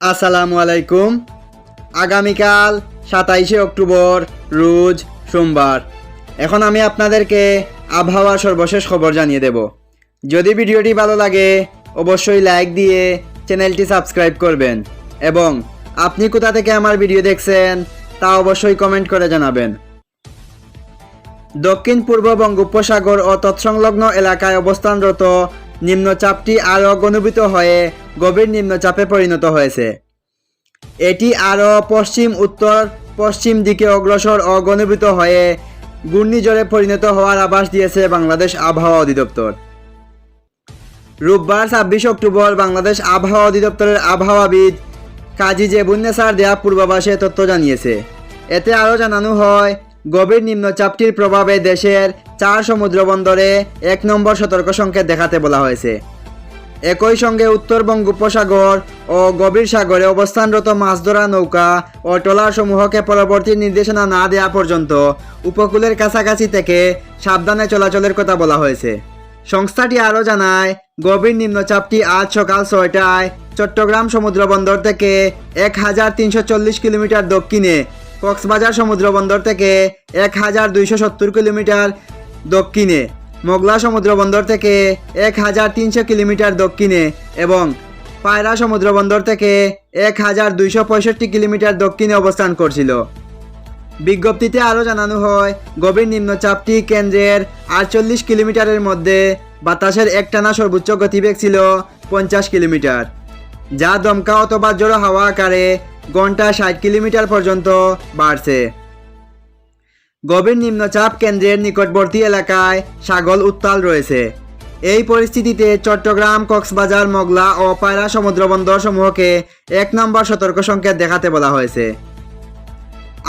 আসসালামু আলাইকুম। আগামীকাল সাতাইশে অক্টোবর, রোজ সোমবার। এখন আমি আপনাদেরকে আবহাওয়ার সর্বশেষ খবর জানিয়ে দেব। যদি ভিডিওটি ভালো লাগে, অবশ্যই লাইক দিয়ে চ্যানেলটি সাবস্ক্রাইব করবেন এবং আপনি কোথা থেকে আমার ভিডিও দেখছেন, তা অবশ্যই কমেন্ট করে জানাবেন। দক্ষিণ পূর্ব বঙ্গোপসাগর ও তৎসংলগ্ন এলাকায় অবস্থানরত নিম্নচাপটি আরও ঘনীভূত হয়ে গভীর নিম্নচাপে পরিণত হয়েছে। এটি আরও পশ্চিম, উত্তর, পশ্চিম দিকে অগ্রসর ও হয়ে ঘূর্ণিঝড়ে পরিণত হওয়ার আভাস দিয়েছে বাংলাদেশ আবহাওয়া অধিদপ্তর। রোববার ছাব্বিশ অক্টোবর বাংলাদেশ আবহাওয়া অধিদপ্তরের আবহাওয়াবিদ কাজী জেবুন্নেসার দেয়া পূর্বাভাসে তথ্য জানিয়েছে। এতে আরও জানানো হয়, গভীর নিম্নচাপটির প্রভাবে দেশের চার সমুদ্র বন্দরে এক নম্বর সতর্ক সংকেত দেখাতে বলা হয়েছে। একই সঙ্গে উত্তর বঙ্গোপসাগর ও গভীর সাগরে অবস্থানরত মাছ ধরা নৌকা ও ট্রলার সমূহকে পরবর্তী নির্দেশনা না দেওয়া পর্যন্ত উপকূলের কাছাকাছি থেকে সাবধানে চলাচলের কথা বলা হয়েছে। সংস্থাটি আরও জানায়, গভীর নিম্নচাপটি আজ সকাল ছয়টায় চট্টগ্রাম সমুদ্র বন্দর থেকে এক হাজার তিনশো চল্লিশ কিলোমিটার দক্ষিণে কক্সবাজার সমুদ্র বন্দর থেকে এক হাজার দুইশো সত্তর কিলোমিটার দক্ষিণে, মোগলা সমুদ্র বন্দর থেকে এক হাজার তিনশো কিলোমিটার দক্ষিণে এবং পায়রা সমুদ্র বন্দর থেকে এক হাজার দুইশো পঁয়ষট্টি কিলোমিটার দক্ষিণে অবস্থান করছিল। বিজ্ঞপ্তিতে আরও জানানো হয়, গভীর নিম্নচাপটি কেন্দ্রের আটচল্লিশ কিলোমিটারের মধ্যে বাতাসের একটানা সর্বোচ্চ গতিবেগ ছিল পঞ্চাশ কিলোমিটার, যা দমকা অথবা জোড়ো হাওয়া আকারে ঘণ্টা ষাট কিলোমিটার পর্যন্ত বাড়ছে। গভীর নিম্নচাপ কেন্দ্রের নিকটবর্তী এলাকায় সাগল উত্তাল রয়েছে। এই পরিস্থিতিতে চট্টগ্রাম, কক্সবাজার, মগলা ও পায়রা সমুদ্র বন্দর সমূহকে এক নম্বর সতর্ক সংকেত দেখাতে বলা হয়েছে।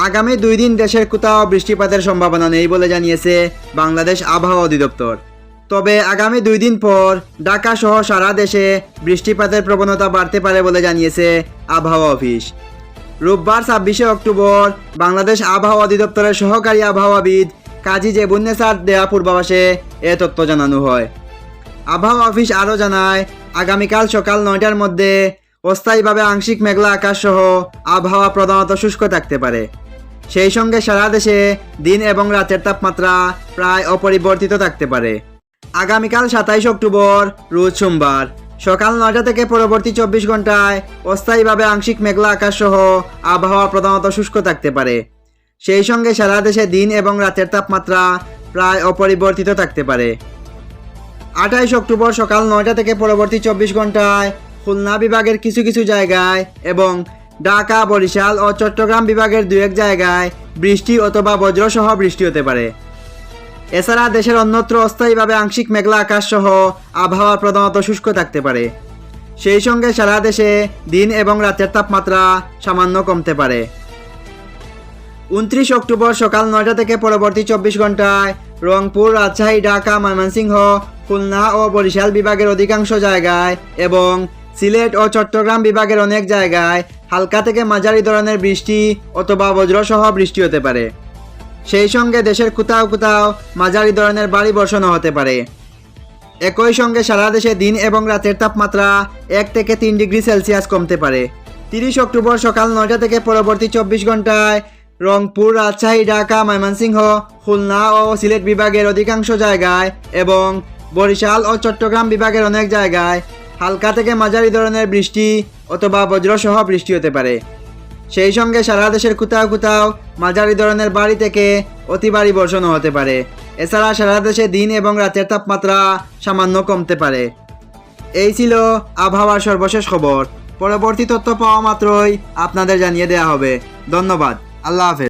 আগামী দুই দিন দেশের কোথাও বৃষ্টিপাতের সম্ভাবনা নেই বলে জানিয়েছে বাংলাদেশ আবহাওয়া অধিদপ্তর। তবে আগামী দুই দিন পর ঢাকা সহ সারা দেশে বৃষ্টিপাতের প্রবণতা বাড়তে পারে বলে জানিয়েছে আবহাওয়া অফিস। রোববার ছাব্বিশে অক্টোবর বাংলাদেশ আবহাওয়া অধিদপ্তরের সহকারী আবহাওয়াবিদ কাজী জেবুন্নেসার দেয়া পূর্বাভাসে এ তথ্য জানানো হয়। আবহাওয়া অফিস আরও জানায়, আগামীকাল সকাল নয়টার মধ্যে অস্থায়ীভাবে আংশিক মেঘলা আকাশ সহ আবহাওয়া প্রধানত শুষ্ক থাকতে পারে। সেই সঙ্গে সারা দেশে দিন এবং রাতের তাপমাত্রা প্রায় অপরিবর্তিত থাকতে পারে। আগামীকাল সাতাইশ অক্টোবর, রোজ সোমবার। সকাল নয়টা থেকে পরবর্তী চব্বিশ ঘন্টায় অস্থায়ীভাবে আংশিক মেঘলা আকাশ সহ আবহাওয়া প্রধানত শুষ্ক থাকতে পারে। সেই সঙ্গে সারা দেশে দিন এবং রাতের তাপমাত্রা প্রায় অপরিবর্তিত থাকতে পারে। আঠাইশ অক্টোবর সকাল নয়টা থেকে পরবর্তী চব্বিশ ঘন্টায় খুলনা বিভাগের কিছু কিছু জায়গায় এবং ঢাকা, বরিশাল ও চট্টগ্রাম বিভাগের দু এক জায়গায় বৃষ্টি অথবা বজ্রসহ বৃষ্টি হতে পারে। এছাড়া দেশের অন্যত্র অস্থায়ীভাবে আংশিক মেঘলা আকাশ সহ আবহাওয়া প্রধানত শুষ্ক থাকতে পারে। সেই সঙ্গে সারা দেশে দিন এবং রাতের তাপমাত্রা সামান্য কমতে পারে। উনত্রিশ অক্টোবর সকাল নয়টা থেকে পরবর্তী চব্বিশ ঘন্টায় রংপুর, রাজশাহী, ঢাকা, ময়মনসিংহ, খুলনা ও বরিশাল বিভাগের অধিকাংশ জায়গায় এবং সিলেট ও চট্টগ্রাম বিভাগের অনেক জায়গায় হালকা থেকে মাঝারি ধরনের বৃষ্টি অথবা বজ্রসহ বৃষ্টি হতে পারে। সেই সঙ্গে দেশের কোথাও কোথাও মাঝারি ধরনের বাড়ি বর্ষণও হতে পারে। একই সঙ্গে সারা দেশে দিন এবং রাতের তাপমাত্রা এক থেকে তিন ডিগ্রি সেলসিয়াস কমতে পারে। তিরিশ অক্টোবর সকাল নয়টা থেকে পরবর্তী চব্বিশ ঘন্টায় রংপুর, রাজশাহী, ঢাকা, ময়মনসিংহ, খুলনা ও সিলেট বিভাগের অধিকাংশ জায়গায় এবং বরিশাল ও চট্টগ্রাম বিভাগের অনেক জায়গায় হালকা থেকে মাঝারি ধরনের বৃষ্টি অথবা বজ্রসহ বৃষ্টি হতে পারে। সেই সঙ্গে সারা দেশের কোথাও কোথাও মাঝারি ধরনের বাড়ি থেকে অতি ভারী বর্ষণও হতে পারে। এছাড়া সারা দেশে দিন এবং রাতের তাপমাত্রা সামান্য কমতে পারে। এই ছিল আবহাওয়ার সর্বশেষ খবর। পরবর্তী তথ্য পাওয়া মাত্রই আপনাদের জানিয়ে দেওয়া হবে। ধন্যবাদ। আল্লাহ হাফেজ।